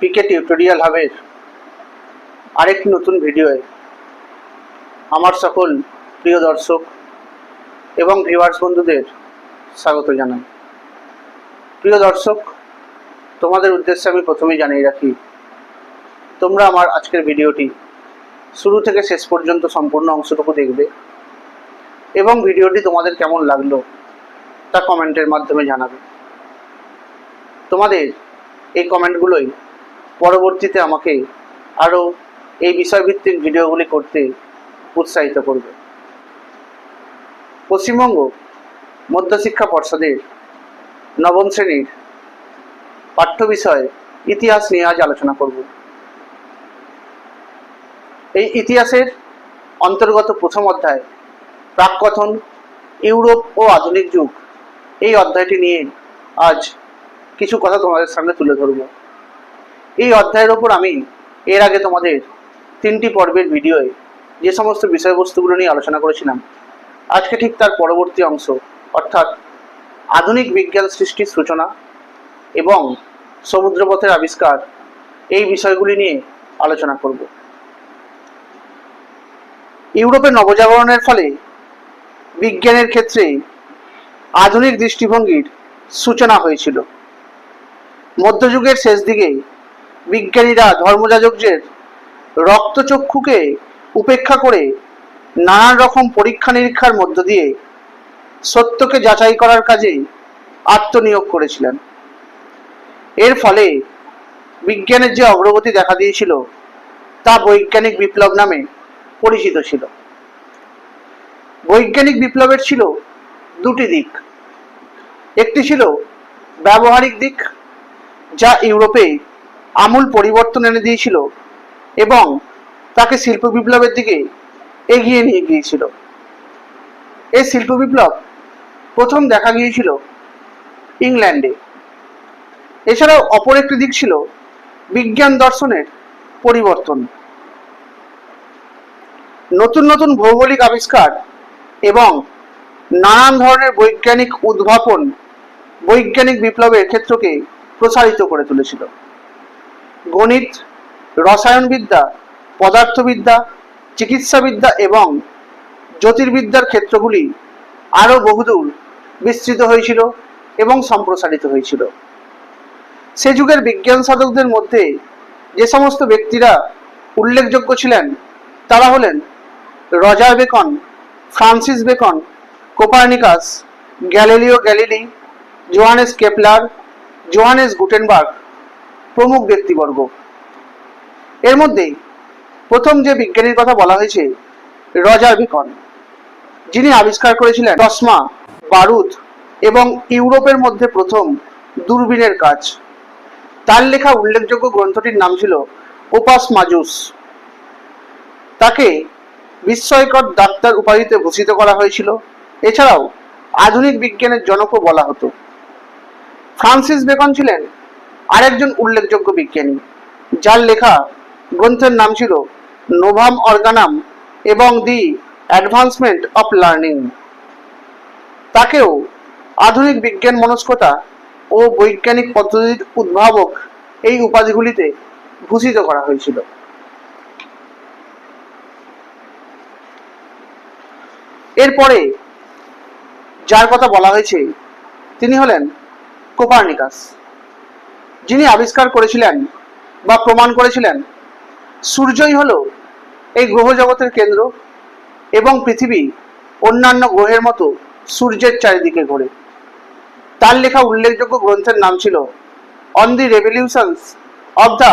পিকে tutorial হাবের আরেকটি নতুন ভিডিওয়ে আমার সকল প্রিয় দর্শক এবং ভিউয়ার্স বন্ধুদের স্বাগত জানাই। প্রিয় দর্শক, তোমাদের উদ্দেশ্যে আমি প্রথমেই জানিয়ে রাখি, তোমরা আমার আজকের ভিডিওটি শুরু থেকে শেষ পর্যন্ত সম্পূর্ণ অংশটুকু দেখবে এবং ভিডিওটি তোমাদের কেমন লাগল তা কমেন্টের মাধ্যমে জানাবে। তোমাদের এই কমেন্টগুলোই পরবর্তীতে আমাকে আরও এই বিষয়ভিত্তিক ভিডিওগুলি করতে উৎসাহিত করবে। পশ্চিমবঙ্গ মধ্যশিক্ষা পর্ষদের নবম শ্রেণির পাঠ্য বিষয় ইতিহাস নিয়ে আজ আলোচনা করব। এই ইতিহাসের অন্তর্গত প্রথম অধ্যায়, প্রাককথন, ইউরোপ ও আধুনিক যুগ, এই অধ্যায়টি নিয়ে আজ কিছু কথা তোমাদের সামনে তুলে ধরব। এই অধ্যায়ের ওপর আমি এর আগে তোমাদের তিনটি পর্বের ভিডিওয়ে যে সমস্ত বিষয়বস্তুগুলো নিয়ে আলোচনা করেছিলাম, আজকে ঠিক তার পরবর্তী অংশ, অর্থাৎ আধুনিক বিজ্ঞান সৃষ্টির সূচনা এবং সমুদ্রপথের আবিষ্কার, এই বিষয়গুলি নিয়ে আলোচনা করব। ইউরোপের নবজাগরণের ফলে বিজ্ঞানের ক্ষেত্রে আধুনিক দৃষ্টিভঙ্গির সূচনা হয়েছিল। মধ্যযুগের শেষ দিকে বিজ্ঞানীরা, ধর্মযাজকদের রক্তচক্ষুকে উপেক্ষা করে নানান রকম পরীক্ষা নিরীক্ষার মধ্য দিয়ে সত্যকে যাচাই করার কাজে আত্মনিয়োগ করেছিলেন। এর ফলে বিজ্ঞানের যে অগ্রগতি দেখা দিয়েছিল, তা বৈজ্ঞানিক বিপ্লব নামে পরিচিত ছিল। বৈজ্ঞানিক বিপ্লবের ছিল দুটি দিক। একটি ছিল ব্যবহারিক দিক, যা ইউরোপে আমূল পরিবর্তন এনে দিয়েছিল এবং তাকে শিল্প বিপ্লবের দিকে এগিয়ে নিয়ে গিয়েছিল। এই শিল্প বিপ্লব প্রথম দেখা গিয়েছিল ইংল্যান্ডে। এছাড়াও অপর একটি দিক ছিল বিজ্ঞান দর্শনের পরিবর্তন। নতুন নতুন ভৌগোলিক আবিষ্কার এবং নানান ধরনের বৈজ্ঞানিক উদ্ভাবন বৈজ্ঞানিক বিপ্লবের ক্ষেত্রকে প্রসারিত করে তুলেছিল। গণিত, রসায়নবিদ্যা, পদার্থবিদ্যা, চিকিৎসাবিদ্যা এবং জ্যোতির্বিদ্যার ক্ষেত্রগুলি আরও বহুদূর বিস্তৃত হয়েছিল এবং সম্প্রসারিত হয়েছিল। সে যুগের বিজ্ঞান সাধকদের মধ্যে যে সমস্ত ব্যক্তিরা উল্লেখযোগ্য ছিলেন, তারা হলেন Roger Bacon, Francis Bacon, Copernicus, Galileo Galilei, Johannes Kepler, Johannes Gutenberg. প্রমুখ ব্যক্তিবর্গ। এর মধ্যে প্রথম যে বিজ্ঞানীর কথা বলা হয়েছে, রজার বেকন। যিনি আবিষ্কার করেছিলেন চশমা বারুদ এবং ইউরোপের মধ্যে প্রথম দূরবীনের কাজ। তার লেখা উল্লেখযোগ্য গ্রন্থটির নাম ছিল ওপাস মাজুস। তাকে বিস্ময়কর ডাক্তার উপাধিতে ভূষিত করা হয়েছিল। এছাড়াও আধুনিক বিজ্ঞানের জনকও বলা হতো। ফ্রান্সিস বেকন ছিলেন আরেকজন উল্লেখযোগ্য বিজ্ঞানী, যার লেখা গ্রন্থের নাম ছিল নোভাম অর্গানাম এবং দি অ্যাডভান্সমেন্ট অফ লার্নিং। তাকেও আধুনিক বিজ্ঞান মনস্কতা ও বৈজ্ঞানিক পদ্ধতির উদ্ভাবক এই উপাধিগুলিতে ভূষিত করা হয়েছিল। এরপরে যার কথা বলা হয়েছে, তিনি হলেন কোপার্নিকাস। যিনি আবিষ্কার করেছিলেন বা প্রমাণ করেছিলেন, সূর্যই হলো এই গ্রহ জগতের কেন্দ্র এবং পৃথিবী অন্যান্য গ্রহের মতো সূর্যের চারিদিকে ঘোরে। তার লেখা উল্লেখযোগ্য গ্রন্থের নাম ছিল on the revolutions of the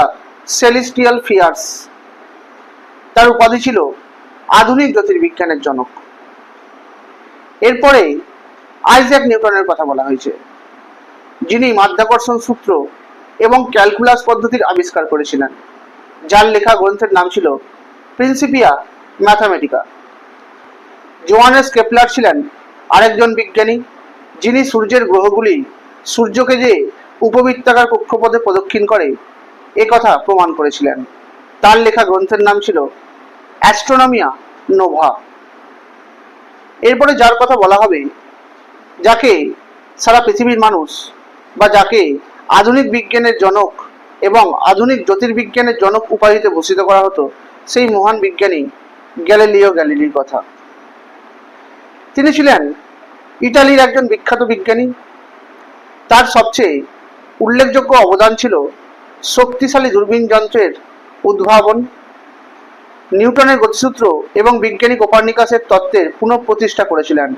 celestial spheres তার উপাধি ছিল আধুনিক জ্যোতির্বিজ্ঞানের জনক। এরপরে আইজ্যাক নিউটনের কথা বলা হয়েছে, যিনি মাধ্যাকর্ষণ সূত্র এবং ক্যালকুলাস পদ্ধতির আবিষ্কার করেছিলেন, যার লেখা গ্রন্থের নাম ছিল প্রিন্সিপিয়া ম্যাথামেটিকা। জোয়ানেস কেপলার ছিলেন আরেকজন বিজ্ঞানী, যিনি সূর্যের গ্রহগুলি সূর্যকে যে উপবৃত্তাকার কক্ষপথে প্রদক্ষিণ করে, এ কথা প্রমাণ করেছিলেন। তার লেখা গ্রন্থের নাম ছিল অ্যাস্ট্রোনমিয়া নোভা। এরপরে যার কথা বলা হবে, যাকে সারা পৃথিবীর মানুষ বা যাকে আধুনিক বিজ্ঞানের জনক এবং আধুনিক জ্যোতির্বিজ্ঞানের জনক উপাধিতে ভূষিত করা হতো, সেই মহান বিজ্ঞানী গ্যালিলিও গ্যালিলির কথা। তিনি ছিলেন ইটালির একজন বিখ্যাত বিজ্ঞানী। তার সবচেয়ে উল্লেখযোগ্য অবদান ছিল শক্তিশালী দূরবীন যন্ত্রের উদ্ভাবন, নিউটনের গতিসূত্র এবং বিজ্ঞানী কোপার্নিকাসের তত্ত্বের পুনঃপ্রতিষ্ঠা করেছিলেন।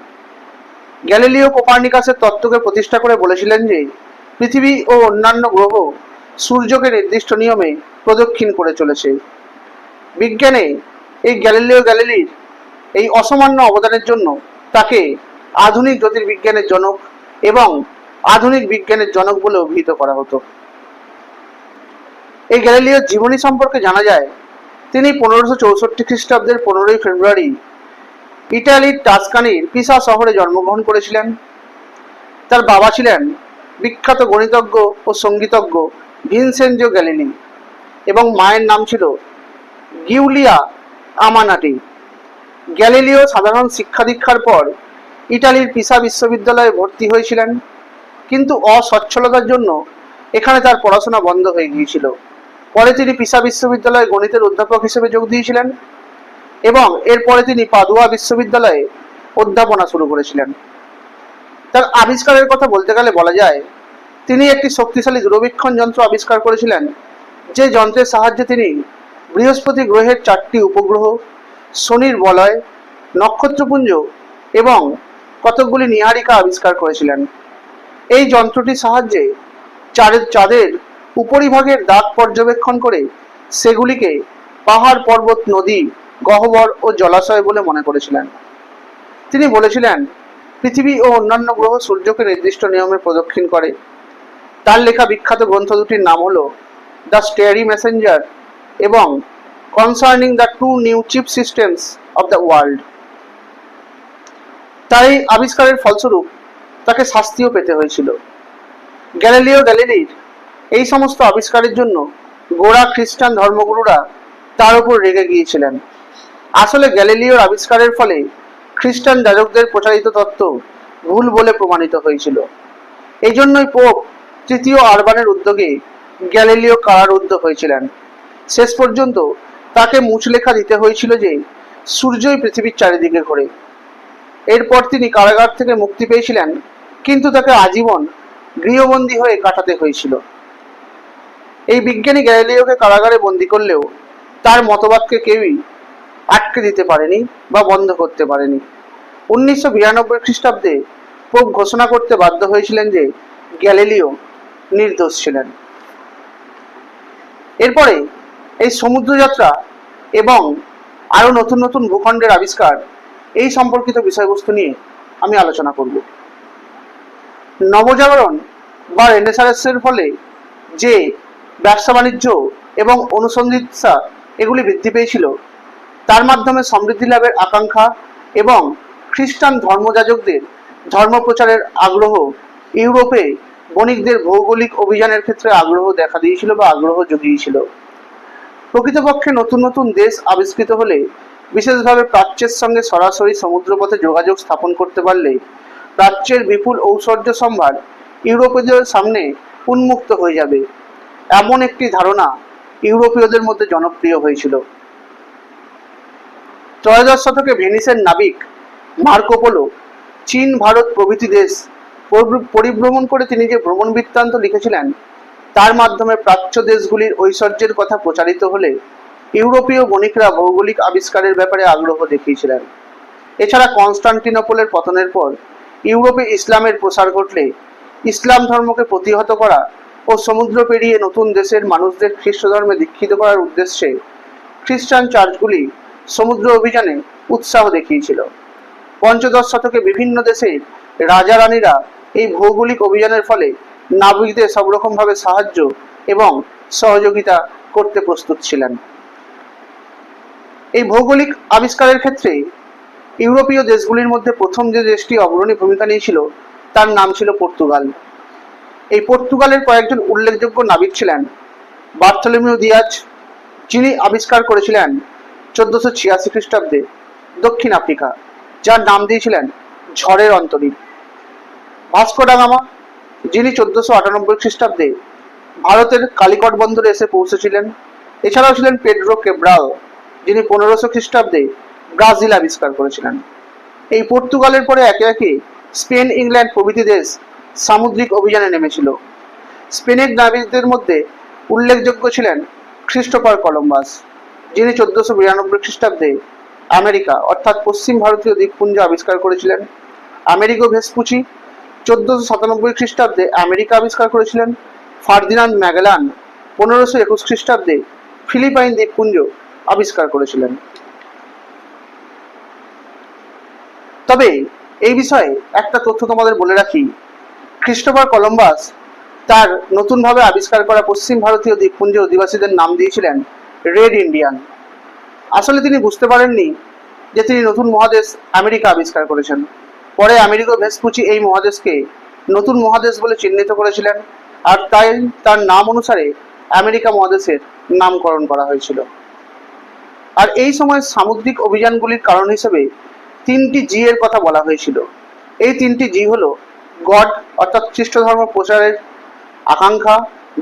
গ্যালিলিও কোপার্নিকাসের তত্ত্বকে প্রতিষ্ঠা করে বলেছিলেন যে পৃথিবী ও অন্যান্য গ্রহ সূর্যকে নির্দিষ্ট নিয়মে প্রদক্ষিণ করে চলেছে। বিজ্ঞানে এই গ্যালিলিও গ্যালিলির এই অসামান্য অবদানের জন্য তাকে আধুনিক জ্যোতির্বিজ্ঞানের জনক এবং আধুনিক বিজ্ঞানের জনক বলে অভিহিত করা হতো। এই গ্যালিলিওর জীবনী সম্পর্কে জানা যায়, তিনি পনেরোশো চৌষট্টি খ্রিস্টাব্দের পনেরোই ফেব্রুয়ারি ইটালির টাস্কানির পিসা শহরে জন্মগ্রহণ করেছিলেন। তার বাবা ছিলেন বিখ্যাত গণিতজ্ঞ ও সঙ্গীতজ্ঞ ভিনসেনজো গ্যালিলি। এবং মায়ের নাম ছিল গিউলিয়া আমানাটি। গ্যালিলিও সাধারণ শিক্ষা দীক্ষার পর ইটালির পিসা বিশ্ববিদ্যালয়ে ভর্তি হয়েছিলেন। কিন্তু অসচ্ছলতার জন্য এখানে তার পড়াশোনা বন্ধ হয়ে গিয়েছিল। পরে তিনি পিসা বিশ্ববিদ্যালয়ে গণিতের অধ্যাপক হিসেবে যোগ দিয়েছিলেন এবং এরপরে তিনি পাদুয়া বিশ্ববিদ্যালয়ে অধ্যাপনা শুরু করেছিলেন। তার আবিষ্কারের কথা বলতে গেলে বলা যায়, তিনি একটি শক্তিশালী দূরবীক্ষণ যন্ত্র আবিষ্কার করেছিলেন, যে যন্ত্রের সাহায্যে তিনি বৃহস্পতি গ্রহের চারটি উপগ্রহ, শনির বলয়, নক্ষত্রপুঞ্জ এবং কতকগুলি নীহারিকা আবিষ্কার করেছিলেন। এই যন্ত্রটির সাহায্যে চাঁদের চাঁদের উপরিভাগের দাগ পর্যবেক্ষণ করে সেগুলিকে পাহাড় পর্বত, নদী, গহ্বর ও জলাশয় বলে মনে করেছিলেন। তিনি বলেছিলেন পৃথিবী ও অন্যান্য গ্রহ সূর্যকে নির্দিষ্ট নিয়মে প্রদক্ষিণ করে। তার লেখা বিখ্যাত গ্রন্থ দুটির নাম হলো দ্য স্টেয়ারি মেসেঞ্জার এবং concerning the two new chief systems of the world. তার এই আবিষ্কারের ফলস্বরূপ তাকে শাস্তিও পেতে হয়েছিল। গ্যালিলিও গ্যালিলির এই সমস্ত আবিষ্কারের জন্য গোড়া খ্রিস্টান ধর্মগুরুরা তার উপর রেগে গিয়েছিলেন। আসলে গ্যালিলিওর আবিষ্কারের ফলে খ্রিস্টান যাজকদের প্রচারিত তত্ত্ব ভুল বলে প্রমাণিত হয়েছিল। এই জন্যই পোপ তৃতীয় আরবানের উদ্যোগে গ্যালিলিও কারারুদ্ধ হয়েছিলেন। শেষ পর্যন্ত তাকে মুচলেখা দিতে হয়েছিল যে, সূর্যই পৃথিবীর চারিদিকে ঘোরে। এরপর তিনি কারাগার থেকে মুক্তি পেয়েছিলেন, কিন্তু তাকে আজীবন গৃহবন্দী হয়ে কাটাতে হয়েছিল। এই বিজ্ঞানী গ্যালিলিওকে কারাগারে বন্দি করলেও তার মতবাদকে কেউই আটকে দিতে পারেনি বা বন্ধ করতে পারেনি। উনিশশো বিরানব্বই খ্রিস্টাব্দে পোপ ঘোষণা করতে বাধ্য হয়েছিলেন যে গ্যালিলিও নির্দোষ ছিলেন। এরপরে এই সমুদ্রযাত্রা এবং আরও নতুন নতুন ভূখণ্ডের আবিষ্কার এই সম্পর্কিত বিষয়বস্তু নিয়ে আমি আলোচনা করব। নবজাগরণ বা রেনেসারেন্সের ফলে যে ব্যবসা বাণিজ্য এবং অনুসন্ধিৎসা এগুলি বৃদ্ধি পেয়েছিল তার মাধ্যমে সমৃদ্ধি লাভের আকাঙ্ক্ষা এবং খ্রিস্টান ধর্মযাজকদের ধর্মপ্রচারের আগ্রহ ইউরোপে বণিকদের ভৌগোলিক অভিযানের ক্ষেত্রে আগ্রহ দেখা দিয়েছিল বা আগ্রহ জুগিয়েছিল। প্রকৃতপক্ষে নতুন নতুন দেশ আবিষ্কৃত হলে বিশেষভাবে প্রাচ্যের সঙ্গে সরাসরি সমুদ্রপথে যোগাযোগ স্থাপন করতে পারলে প্রাচ্যের বিপুল ঔশ্বর্য সম্ভার ইউরোপীয়দের সামনে উন্মুক্ত হয়ে যাবে। এমন একটি ধারণা ইউরোপীয়দের মধ্যে জনপ্রিয় হয়েছিল। ত্রয়োদশ শতকে ভেনিসের নাবিক মার্কোপোলো চীন ভারত প্রভৃতি দেশ পরিভ্রমণ করে তিনি যে ভ্রমণ বৃত্তান্ত লিখেছিলেন, তার মাধ্যমে প্রাচ্য দেশগুলির ঐশ্বর্যের কথা প্রচারিত হলে ইউরোপীয় বণিকরা ভৌগোলিক আবিষ্কারের ব্যাপারে আগ্রহ দেখিয়েছিলেন। এছাড়া কনস্টান্টিনোপলের পতনের পর ইউরোপে ইসলামের প্রসার ঘটলে ইসলাম ধর্মকে প্রতিহত করা ও সমুদ্র পেরিয়ে নতুন দেশের মানুষদের খ্রিস্ট ধর্মে দীক্ষিত করার উদ্দেশ্যে খ্রিস্টান চার্চগুলি সমুদ্র অভিযানে উৎসাহ দেখিয়েছিল। পঞ্চদশ শতকে বিভিন্ন দেশের রাজা রানীরা এই ভৌগোলিক অভিযানের ফলে নাবিকদের সব রকমভাবে সাহায্য এবং সহযোগিতা করতে প্রস্তুত ছিলেন। এই ভৌগোলিক আবিষ্কারের ক্ষেত্রে ইউরোপীয় দেশগুলির মধ্যে প্রথম যে দেশটি অগ্রণী ভূমিকা নিয়েছিল, তার নাম ছিল পর্তুগাল। এই পর্তুগালের কয়েকজন উল্লেখযোগ্য নাবিক ছিলেন। বার্থলোমিউ দিয়াজ, যিনি আবিষ্কার করেছিলেন চোদ্দশো ছিয়াশি খ্রিস্টাব্দে দক্ষিণ আফ্রিকা, যার নাম দিয়েছিলেন ঝড়ের অন্তরীপ। ভাস্কো ডাগামা যিনি চোদ্দশো আটানব্বই খ্রিস্টাব্দে ভারতের কালিকট বন্দরে এসে পৌঁছেছিলেন, এছাড়াও ছিলেন পেড্রো কেব্রাল, যিনি পনেরোশো খ্রিস্টাব্দে ব্রাজিল আবিষ্কার করেছিলেন। এই পর্তুগালের পরে একে একে স্পেন, ইংল্যান্ড প্রভৃতি দেশ সামুদ্রিক অভিযানে নেমেছিল। স্পেনের নাবিকদের মধ্যে উল্লেখযোগ্য ছিলেন খ্রিস্টোফার কলম্বাস। যিনি চোদ্দশো বিরানব্বই খ্রিস্টাব্দে আমেরিকা, অর্থাৎ পশ্চিম ভারতীয় দ্বীপপুঞ্জ আবিষ্কার করেছিলেন। আমেরিকো ভেসপুচি চোদ্দশো সাতানব্বই খ্রিস্টাব্দে আমেরিকা আবিষ্কার করেছিলেন। ফার্দিনান্দ ম্যাগেলান পনেরোশো একুশ খ্রিস্টাব্দে ফিলিপাইন দ্বীপপুঞ্জ আবিষ্কার করেছিলেন। তবে এই বিষয়ে একটা তথ্য তোমাদের বলে রাখি। খ্রিস্টোফার কলম্বাস তার নতুনভাবে আবিষ্কার করা পশ্চিম ভারতীয় দ্বীপপুঞ্জের অধিবাসীদের নাম দিয়েছিলেন রেড ইন্ডিয়ান। আসলে তিনি বুঝতে পারেননি যে তিনি নতুন মহাদেশ আমেরিকা আবিষ্কার করেছেন। পরে আমেরিকা ভেসপুচি এই মহাদেশকে নতুন মহাদেশ বলে চিহ্নিত করেছিলেন আর তাই তার নাম অনুসারে আমেরিকা মহাদেশের নামকরণ করা হয়েছিল। আর এই সময় সামুদ্রিক অভিযানগুলির কারণ হিসেবে তিনটি জি এর কথা বলা হয়েছিল। এই তিনটি জি হলো গড, অর্থাৎ খ্রিস্ট ধর্ম প্রচারের আকাঙ্ক্ষা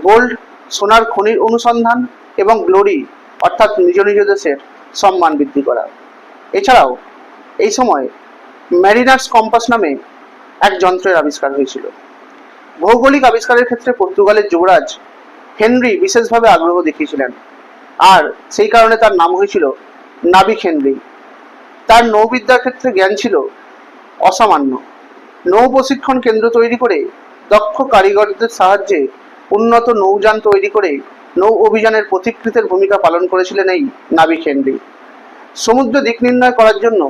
গোল্ড সোনার খনির অনুসন্ধান এবং গ্লোরি অর্থাৎ নিজ নিজ দেশের সম্মান বৃদ্ধি করা। এছাড়াও, এই সময় ম্যারিনার্স কম্পাস নামে এক যন্ত্রের আবিষ্কার হয়েছিল। ভৌগোলিক আবিষ্কারের ক্ষেত্রে পর্তুগালের যুবরাজ হেনরি বিশেষভাবে আগ্রহ দেখিয়েছিলেন। আর সেই কারণে তার নাম হয়েছিল নাবিক হেনরি। তার নৌবিদ্যার ক্ষেত্রে জ্ঞান ছিল অসামান্য। নৌ প্রশিক্ষণ কেন্দ্র তৈরি করে দক্ষ কারিগরদের সাহায্যে উন্নত নৌযান তৈরি করে নৌ অভিযানের পথিকৃতের ভূমিকা পালন করেছিলেন এই নাবিক হেনরি। সমুদ্র দিক নির্ণয় করার জন্য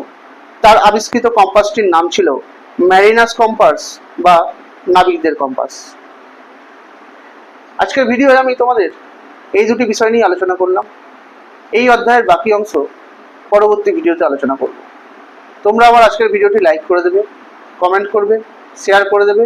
তার আবিষ্কৃত কম্পাসটির নাম ছিল ম্যারিনাস কম্পাস বা নাবিকদের কম্পাস। আজকের ভিডিওয়ে আমি তোমাদের এই দুটি বিষয় নিয়ে আলোচনা করলাম। এই অধ্যায়ের বাকি অংশ পরবর্তী ভিডিওতে আলোচনা করব। তোমরা আমার আজকের ভিডিওটি লাইক করে দেবে কমেন্ট করবে শেয়ার করে দেবে